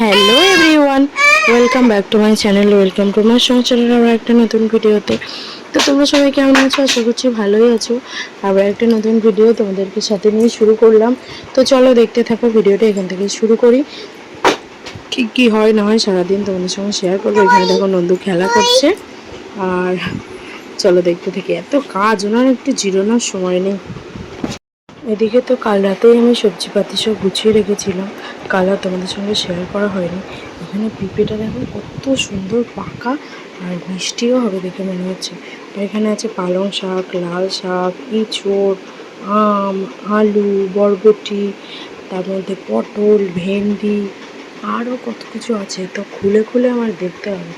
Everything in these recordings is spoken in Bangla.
Hello everyone welcome back to my channel welcome to my সংসারের আবার একটা নতুন ভিডিওতে। তো তোমরা সবাই কেমন আছো? আশা করছি ভালোই আছো। আবার একটা নতুন ভিডিও তোমাদেরকে সাথে নিয়ে শুরু করলাম। তো চলো দেখতে থাকো, ভিডিওটা এখান থেকে শুরু করি। ঠিক কী হয় না হয় সারাদিন তোমাদের সঙ্গে শেয়ার করব। এখানে দেখো নন্দু খেলা করছে। আর চলো দেখতে থাকি। এত কাজ, ওনার একটু জিরোনোর সময় নেই। এদিকে তো কাল রাতেই আমি সবজিপাতি সব গুছিয়ে রেখেছিলাম। কাল আর তোমাদের সঙ্গে শেয়ার করা হয়নি। এখানে পিঁপেটা দেখো, কত সুন্দর পাকা আর মিষ্টিও হবে দেখে মনে হচ্ছে। আর এখানে আছে পালং শাক, লাল শাক ইঁচড় আম, আলু, বরবটি, তার মধ্যে পটল, ভেন্ডি আরও কত কিছু আছে। তো খুলে খুলে আমার দেখতে হবে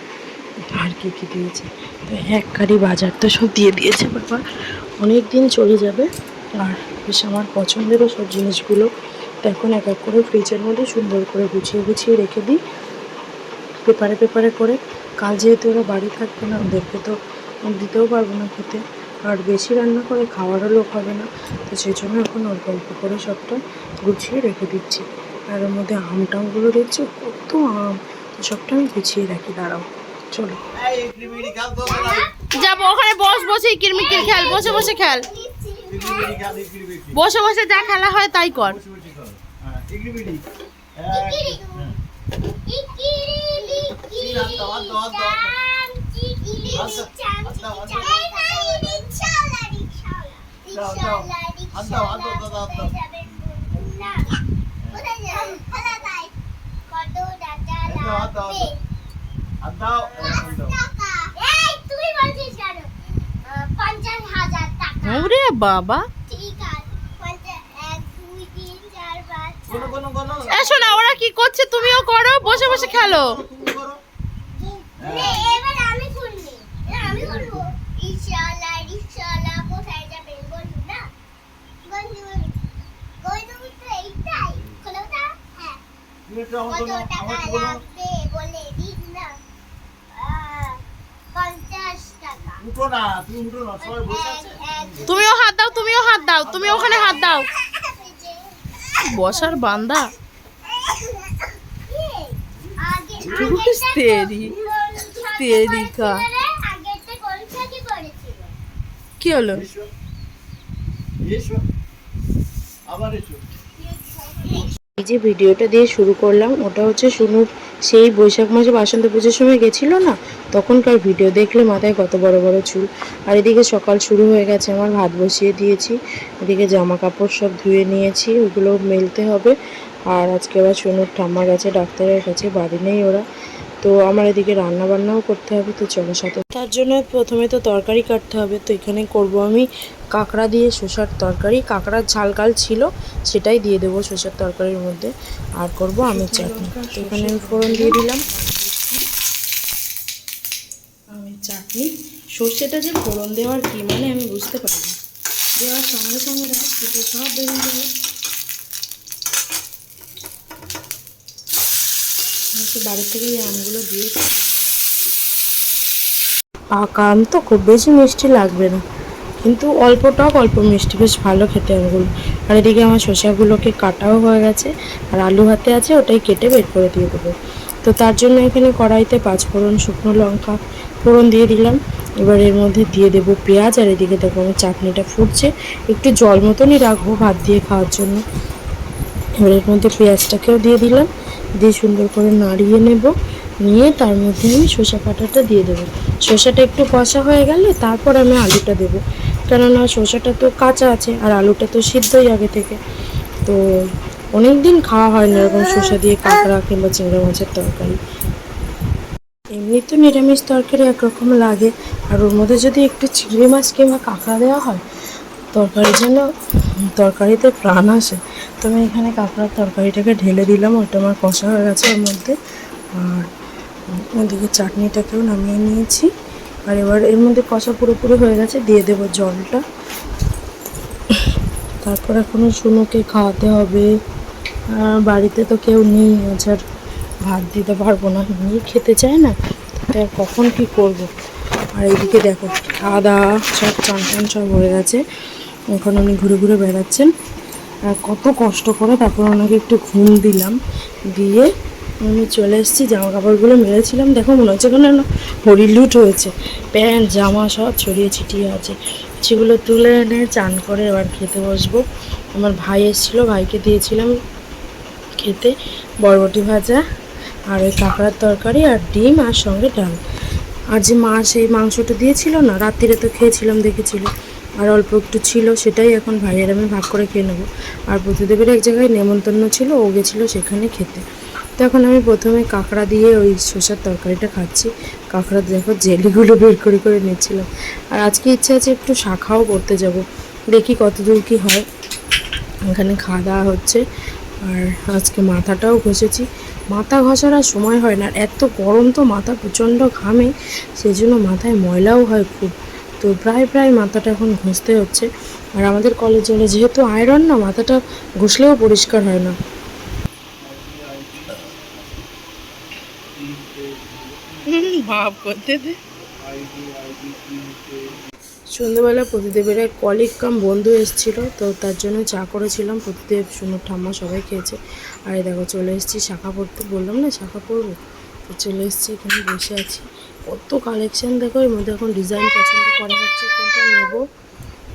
আর কি কি দিয়েছে। তো এক গাড়ি বাজার তো সব দিয়ে দিয়েছে বাবা। অনেক দিন চলে যাবে আর বেশ আমার পছন্দেরও সব জিনিসগুলো তো এখন এক এক করে ফ্রিজের মধ্যে সুন্দর করে গুছিয়ে গুছিয়ে রেখে দিই। পেপারে পেপারে করে। কাল যেহেতু ওরা বাড়ি থাকবে না ওদেরকে তো দিতেও পারব না খেতে। আর বেশি রান্না করে খাওয়ারও লোক হবে না। তো সেই জন্য এখন অল্প অল্প করে সবটা গুছিয়ে রেখে দিচ্ছি। আর ওর মধ্যে আম টামগুলো দেখছ? কত আম! সবটা আমি গুছিয়ে রাখি দাঁড়াও। চলো। যাব ওখানে বস বসে কিরমিকির খেল বসে বসে খেল। বসে বসে যা খেলা হয় তাই কর হাজার টাকা ওরে বাবা। আছে এসো না ওরা কি করছে? তুমিও করো বসে বসে খেলো। হ্যাঁ। কত টাকা লাগবে বলে দিন না। পঞ্চাশ টাকা। উঠো না তুমি উঠো না সবাই বসে আছে। এক এক তুমিও হাত দাও তুমিও হাত দাও তুমি ওখানে হাত দাও। বসার বান্দা? তেরি, তেরিকা। কি হলো? আবার এসো। এই যে ভিডিওটা দিয়ে শুরু করলাম, ওটা হচ্ছে শুনুর সেই বৈশাখ মাসে বাসন্ত পুজোর সময় গেছিল না? তখনকার ভিডিও দেখলে মাথায় কত বড় বড় চুল। আর এদিকে সকাল শুরু হয়ে গেছে, আমার ভাত বসিয়ে দিয়েছি, এদিকে জামা কাপড় সব ধুয়ে নিয়েছি, ওগুলো মেলতে হবে। আর আজকে আবার শুনুর ঠাম্মা গেছে ডাক্তারের কাছে, বাড়ি নেই ওরা। তো আমার এদিকে রান্না বান্নাও করতে হবে তো চলো সাথে। তার জন্য প্রথমে তো তরকারি কাটতে হবে তো এখানে করব আমি কাঁকড়া দিয়ে শসার তরকারি। কাঁকড়ার ঝাল কাল ছিল সেটাই দিয়ে দেবো শসার তরকারির মধ্যে। আর করব আমের চাটনি। তো এখানে আমি ফোড়ন দিয়ে দিলাম। আমের চাটনি। সর্ষেটা যে ফোড়ন দেওয়ার কি মানে আমি বুঝতে পারি দেওয়ার সঙ্গে সঙ্গে দেখো সব বেরিয়ে গেল আমি বাড়ি থেকে এই আমগুলো দিয়েছি পাকা আম তো খুব বেশি মিষ্টি লাগবে না। কিন্তু অল্প টক, অল্প মিষ্টি, বেশ ভালো খেতে আমগুলো। আর এদিকে আমার শসাগুলোকে কাটাও হয়ে গেছে, আর আলু হাতে আছে, ওটাই কেটে বের করে দিয়ে দেবো। তো তার জন্য এখানে কড়াইতে পাঁচ ফোড়ন শুকনো লঙ্কা ফোড়ন দিয়ে দিলাম। এবার এর মধ্যে দিয়ে দেবো পেঁয়াজ, আর এদিকে দেখো আমার চাটনিটা ফুটছে। একটু জল মতনই রাখব ভাত দিয়ে খাওয়ার জন্য। এবার এর মধ্যে পেঁয়াজটাকেও দিয়ে দিলাম। দিয়ে সুন্দর করে নাড়িয়ে নেব। নিয়ে তার মধ্যে আমি শসা কাটাটা দিয়ে দেবো। শসাটা একটু কষা হয়ে গেলে তারপর আমি আলুটা দেবো। কেননা শসাটা তো কাঁচা আছে আর আলুটা তো সিদ্ধই আগে থেকে। তো অনেক দিন খাওয়া হয় না এরকম শসা দিয়ে কাঁকড়া কিংবা চিংড়া মাছের তরকারি। এমনি তো নিরামিষ তরকারি একরকম লাগে। আর ওর মধ্যে যদি একটু চিংড়ি মাছ কিংবা কাঁকড়া দেওয়া হয়, তরকারি যেন তরকারিতে প্রাণ আসে। তো আমি এখানে কাঁকড়ার তরকারিটাকে ঢেলে দিলাম, ওটা আমার কষা হয়ে গেছে ওর মধ্যে। আর ওদিকে চাটনিটাকেও নামিয়ে নিয়েছি। আর এবার এর মধ্যে কষা পুরোপুরি হয়ে গেছে, দিয়ে দেবো জলটা। তারপর এখনও শুনুকে খাওয়াতে হবে। আর বাড়িতে তো কেউ নেই, আজ ভাত দিতে পারব না। নিয়ে খেতে চায় না তাই কখন কি করব? আর এইদিকে দেখো খাওয়া দাওয়া সব চান সব হয়ে গেছে। এখন উনি ঘুরে ঘুরে বেড়াচ্ছেন। আর কত কষ্ট করে তারপর ওনাকে একটু ঘুম দিলাম। দিয়ে আমি চলে এসেছি জামা কাপড়গুলো মেরেছিলাম। দেখো, মনে হচ্ছে কোনো না হরিলুট হয়েছে। প্যান্ট, জামা সব ছড়িয়ে ছিটিয়ে আছে। সেগুলো তুলে এনে চান করে এবার খেতে বসবো। আমার ভাই এসেছিল, ভাইকে দিয়েছিলাম খেতে। বরবটি ভাজা আর ওই কাঁকড়ার তরকারি আর ডিম আর সঙ্গে ডাল। আর যে মা সেই মাংসটা দিয়েছিল না, রাত্রিরে তো খেয়েছিলাম, দেখেছিল। আর অল্প একটু ছিল, সেটাই এখন ভাইয়ের আমি ভাগ করে খেয়ে নেব। আর প্রতিদেবের এক জায়গায় নেমন্তন্ন ছিল, ও গেছিল সেখানে খেতে। তো এখন আমি প্রথমে কাঁকড়া দিয়ে ওই শসার তরকারিটা খাচ্ছি। কাঁকড়া দেখো, জেলিগুলো বের করে করে নিচ্ছিলাম। আর আজকে ইচ্ছে আছে একটু শাখাও করতে যাব। দেখি কতদূর কী হয়। এখানে খাওয়া দাওয়া হচ্ছে। আর আজকে মাথাটাও ঘষেছি। মাথা ঘষার আর সময় হয় না। আর এত গরম তো মাথা প্রচণ্ড ঘামে। সেই জন্য মাথায় ময়লাও হয় খুব। তো প্রায় প্রায় মাথাটা এখন ঘষতে হচ্ছে। আর আমাদের কলেজে যেহেতু আয়রন না মাথাটা ঘষলেও পরিষ্কার হয় না। ভাব করতে দে। সন্ধ্যেবেলা প্রতিদেবের এক কলিগ কাম বন্ধু এসেছিল তো তার জন্য চা করেছিলাম। প্রতিদেব সুন্দর ঠাম্মা সবাই খেয়েছে। আর দেখো চলে এসেছি শাখা পড়তে। বললাম না শাখা পড়ব? তো চলে এসেছি এখানে বসে আছি। কত কালেকশন দেখো, এর মধ্যে এখন ডিজাইন পছন্দ করা হচ্ছে, কোনটা নেব?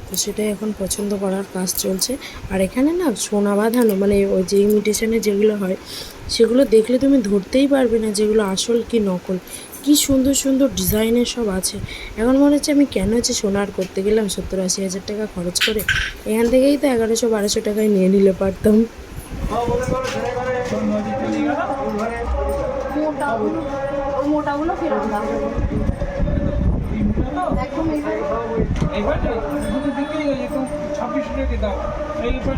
তো সেটাই এখন পছন্দ করার কাজ চলছে। আর এখানে না সোনা বাঁধানো মানে ওই যে ইমিটেশনে যেগুলো হয়, সেগুলো দেখলে তুমি ধরতেই পারবে না যেগুলো আসল কি নকল। কি সুন্দর সুন্দর ডিজাইনের সব আছে। এখন মনে হচ্ছে আমি কেন যে সোনার করতে গেলাম সত্তর আশি হাজার টাকা খরচ করে, এখান থেকেই তো এগারোশো বারোশো টাকায় নিয়ে নিলে পারতাম। ছাব্বিশ টাকা দাম এইবার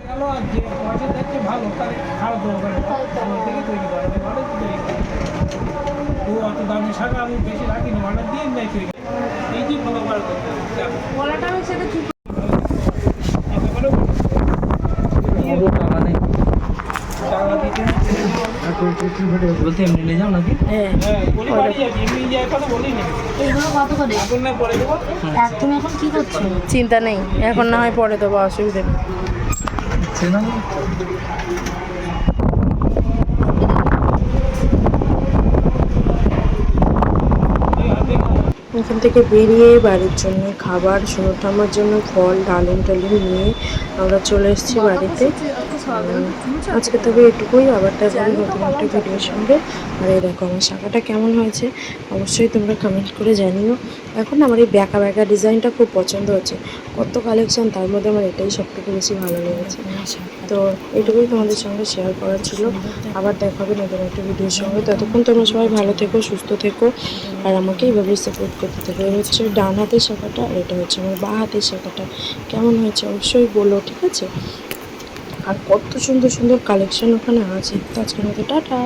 গেল আর যে পয়সা দেখছে ভালো তাহলে খারাপ দেবো ওই থেকে তৈরি করে ভালো তৈরি করি অত দামি শাখা আমি বেশি অর্ডার দিয়ে তৈরি এই যে ভালো করতে দিতে বলতে এমনি নিয়ে যাও নাকি? হ্যাঁ। তুমি এখন কি করছ? চিন্তা নেই এখন না হয় পরে দেবো অসুবিধা নেই। এখান থেকে বেরিয়ে বাড়ির জন্য খাবার সোনো ঠাম্মার জন্য ফল ডালিম টালিম নিয়ে আমরা চলে এসেছি বাড়িতে। আজকে তবে এটুকুই আবার হবে নতুন একটা ভিডিওর সঙ্গে। আর এই দেখো আমার শাখাটা কেমন হয়েছে অবশ্যই তোমরা কমেন্ট করে জানিও। এখন আমার এই ব্যাকা ব্যাকা ডিজাইনটা খুব পছন্দ হচ্ছে। কত কালেকশন তার মধ্যে আমার এটাই সব থেকে বেশি ভালো লেগেছে। তো এটুকুই তোমাদের সঙ্গে শেয়ার করার ছিল। আবার দেখা হবে নতুন একটা ভিডিওর সঙ্গে। ততক্ষণ তোমরা সবাই ভালো থেকো সুস্থ থেকো। আর আমাকে এইভাবেই সাপোর্ট করতে থাকো। এই হচ্ছে ডান হাতের শাখাটা আর এটা হচ্ছে আমার বাঁ হাতের শাখাটা। কেমন হয়েছে অবশ্যই বলো ঠিক আছে? আর কত সুন্দর সুন্দর কালেকশন ওখানে আছে। আজকের মতো টাটা।